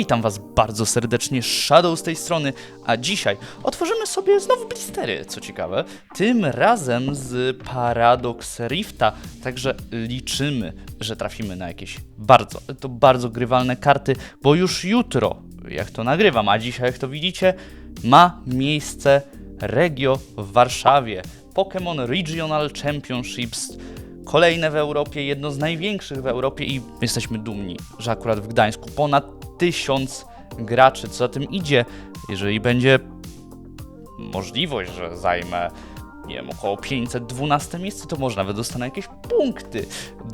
Witam Was bardzo serdecznie, Shadow z tej strony, a dzisiaj otworzymy sobie znowu blistery, co ciekawe, tym razem z Paradox Rifta, także liczymy, że trafimy na jakieś bardzo, to bardzo grywalne karty, bo już jutro, jak to nagrywam, a dzisiaj, jak to widzicie, ma miejsce Regio w Warszawie, Pokémon Regional Championships, kolejne w Europie, jedno z największych w Europie i jesteśmy dumni, że akurat w Gdańsku ponad tysiąc graczy. Co za tym idzie, jeżeli będzie możliwość, że zajmę nie wiem, około 512 miejsce, to może nawet dostanę jakieś punkty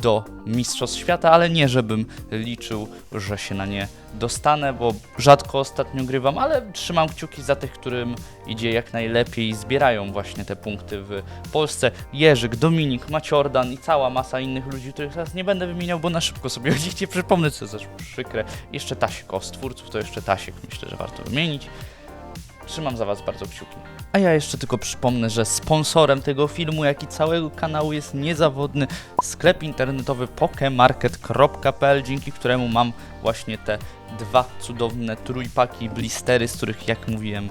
do Mistrzostw Świata, ale nie żebym liczył, że się na nie dostanę, bo rzadko ostatnio grywam, ale trzymam kciuki za tych, którym idzie jak najlepiej i zbierają właśnie te punkty w Polsce. Jerzyk, Dominik, Maciordan i cała masa innych ludzi, których teraz nie będę wymieniał, bo na szybko sobie o nich nie przypomnę, co zeszło przykre. Jeszcze Tasiek, o stwórców to jeszcze Tasiek, myślę, że warto wymienić. Trzymam za Was bardzo kciuki. A ja jeszcze tylko przypomnę, że sponsorem tego filmu, jak i całego kanału jest niezawodny sklep internetowy pokemarket.pl, dzięki któremu mam właśnie te dwa cudowne trójpaki blistery, z których jak mówiłem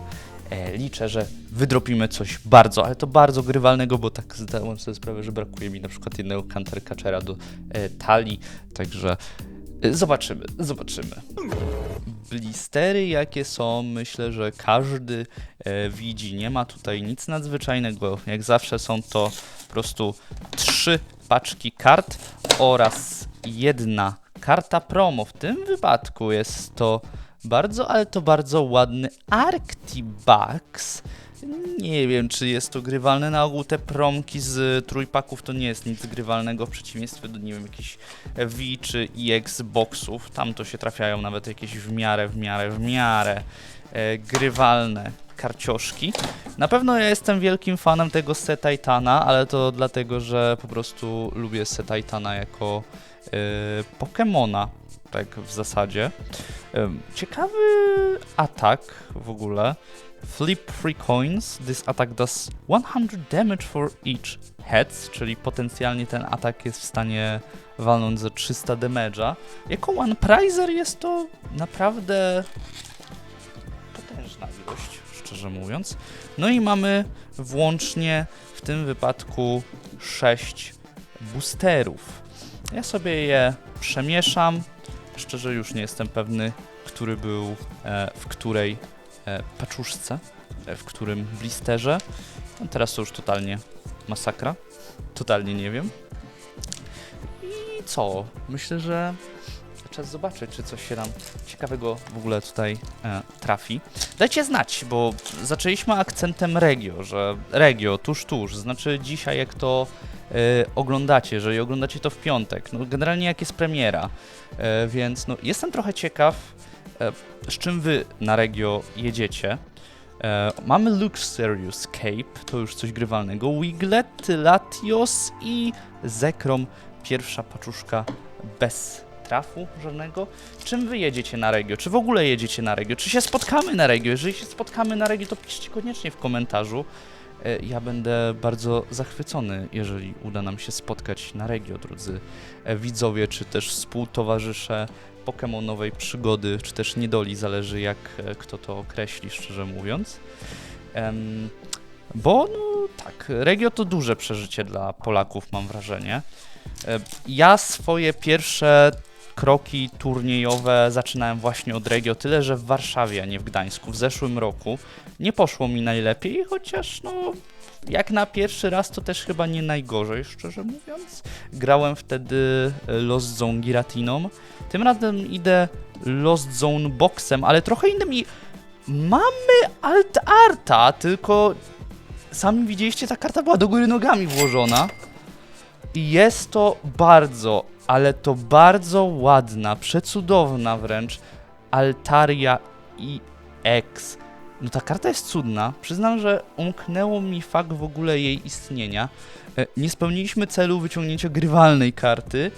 e, liczę, że wydropimy coś bardzo, ale to bardzo grywalnego, bo tak zdałem sobie sprawę, że brakuje mi na przykład jednego Cantercatchera do e, talii, także zobaczymy, zobaczymy blistery, jakie są, myślę, że każdy e, widzi. Nie ma tutaj nic nadzwyczajnego. Jak zawsze są to po prostu trzy paczki kart oraz jedna karta promo. W tym wypadku jest to bardzo, ale to bardzo ładny Arctibucks. Nie wiem, czy jest to grywalne. Na ogół te promki z trójpaków to nie jest nic grywalnego w przeciwieństwie do, nie wiem, jakichś V czy Xboxów. Tam to się trafiają nawet jakieś w miarę, w miarę, w miarę e, grywalne karcioszki. Na pewno ja jestem wielkim fanem tego Set Titana, ale to dlatego, że po prostu lubię Set Titana jako e, Pokemona, tak w zasadzie. Ciekawy atak w ogóle. Flip 3 coins. This attack does 100 damage for each head, czyli potencjalnie ten atak jest w stanie walnąć za 300 damage'a. Jako One Prizer jest to naprawdę potężna ilość, szczerze mówiąc. No i mamy włącznie w tym wypadku 6 boosterów. Ja sobie je przemieszam. Szczerze już nie jestem pewny, który był e, w której e, paczuszce, e, w którym blisterze. No teraz to już totalnie masakra. Totalnie nie wiem. I co? Myślę, że czas zobaczyć, czy coś się nam ciekawego w ogóle tutaj e, trafi. Dajcie znać, bo zaczęliśmy akcentem regio, że regio, tuż, tuż, znaczy dzisiaj jak to oglądacie, jeżeli oglądacie to w piątek, no generalnie jak jest premiera, e, więc no jestem trochę ciekaw, e, z czym wy na regio jedziecie. E, mamy Luxurious Cape, to już coś grywalnego, Wiglet, Latios i Zekrom, pierwsza paczuszka bez trafu żadnego. Czym wy jedziecie na regio? Czy w ogóle jedziecie na regio? Czy się spotkamy na regio? Jeżeli się spotkamy na regio, to piszcie koniecznie w komentarzu. E, Ja będę bardzo zachwycony, jeżeli uda nam się spotkać na regio, drodzy e, widzowie, czy też współtowarzysze Pokemonowej przygody, czy też niedoli, zależy jak e, kto to określi, szczerze mówiąc. Bo no tak, regio to duże przeżycie dla Polaków, mam wrażenie. Ja swoje pierwsze kroki turniejowe zaczynałem właśnie od Regio, tyle że w Warszawie, a nie w Gdańsku. W zeszłym roku nie poszło mi najlepiej, chociaż no jak na pierwszy raz to też chyba nie najgorzej, szczerze mówiąc. Grałem wtedy e, Lost Zone Giratiną. Tym razem idę Lost Zone Boxem, ale trochę innym i mamy Alt Arta, tylko sami widzieliście, ta karta była do góry nogami włożona. Jest to bardzo, ale to bardzo ładna, przecudowna wręcz Altaria EX. No ta karta jest cudna. Przyznam, że umknęło mi fakt w ogóle jej istnienia. E, Nie spełniliśmy celu wyciągnięcia grywalnej karty,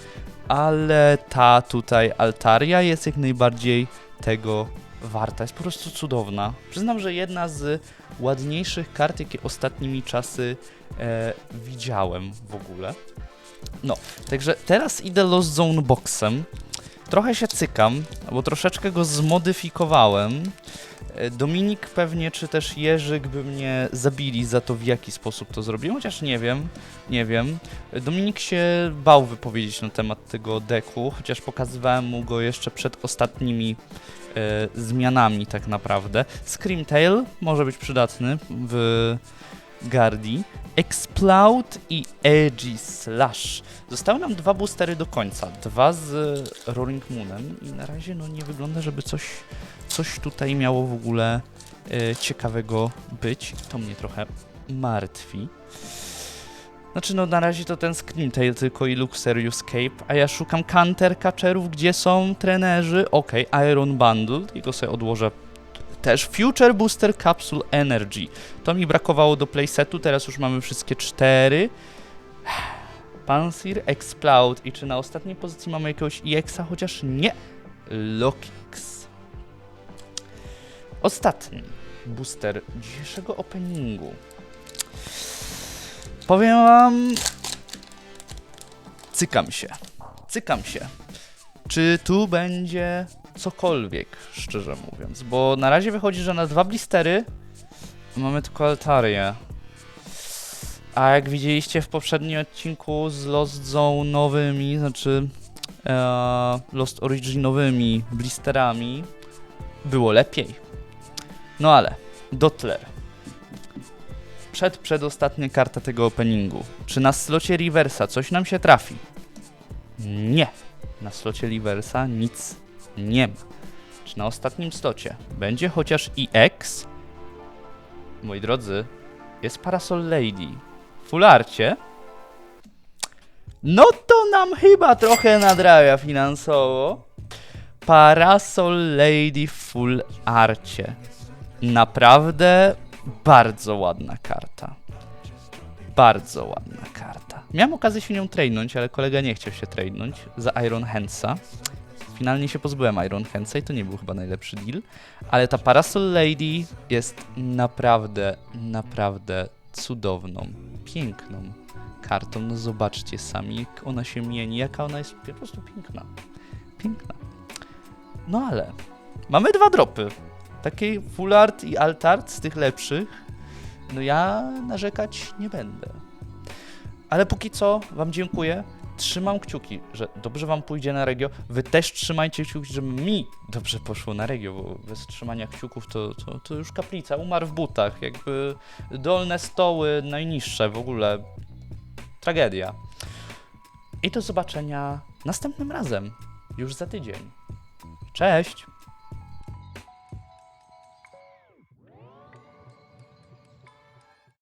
ale ta tutaj Altaria jest jak najbardziej tego warta. Jest po prostu cudowna. Przyznam, że jedna z ładniejszych kart, jakie ostatnimi czasy e, widziałem w ogóle. No, także teraz idę Lost Zone Boxem. trochę się cykam, bo troszeczkę go zmodyfikowałem. E, Dominik pewnie, czy też Jerzyk by mnie zabili za to, w jaki sposób to zrobiłem, chociaż nie wiem, nie wiem. E, Dominik się bał wypowiedzieć na temat tego deku, chociaż pokazywałem mu go jeszcze przed ostatnimi e, zmianami tak naprawdę. Screamtail może być przydatny w Gardi. Exploud i Edgy Slash. Zostały nam dwa boostery do końca. Dwa z Roaring Moonem i na razie no nie wygląda, żeby coś, coś tutaj miało w ogóle e, ciekawego być. To mnie trochę martwi. Znaczy no na razie to ten Screamtail tylko i Luxurious Cape, a ja szukam counter catcherów, gdzie są trenerzy. Okej, Iron Bundle, jego sobie odłożę też Future Booster Capsule Energy. To mi brakowało do playsetu, teraz już mamy wszystkie cztery. Pansir, Exploud i czy na ostatniej pozycji mamy jakiegoś EX-a, chociaż nie. Lokix. Ostatni booster dzisiejszego openingu. Powiem wam... Cykam się. Cykam się. Czy tu będzie cokolwiek, szczerze mówiąc? Bo na razie wychodzi, że na dwa blistery mamy tylko altarię. A jak widzieliście w poprzednim odcinku z Lost Zone nowymi, znaczy e, Lost Originowymi blisterami, było lepiej. No ale, Dotler. Przed, przedostatnia karta tego openingu. Czy na slocie reversa coś nam się trafi? Nie. Na slocie reversa nic nie ma. Czy na ostatnim slocie będzie chociaż EX? Moi drodzy, jest Parasol Lady. Fularcie. No to nam chyba trochę nadrabia finansowo. Parasol Lady full arcie. Naprawdę bardzo ładna karta. Bardzo ładna karta. Miałem okazję się nią tradenąć, ale kolega nie chciał się tradenąć za Iron Handsa. Finalnie się pozbyłem Iron Handsa i to nie był chyba najlepszy deal. Ale ta Parasol Lady jest naprawdę, naprawdę cudowną, piękną kartą. No zobaczcie sami, jak ona się mieni, jaka ona jest po prostu piękna. Piękna. No ale mamy dwa dropy. Taki full art i alt art z tych lepszych. No ja narzekać nie będę. Ale póki co wam dziękuję. Trzymam kciuki, że dobrze wam pójdzie na regio. Wy też trzymajcie kciuki, żeby mi dobrze poszło na regio, bo bez trzymania kciuków to, to, to już kaplica. Umarł w butach, jakby dolne stoły najniższe w ogóle. Tragedia. I do zobaczenia następnym razem, już za tydzień. Cześć!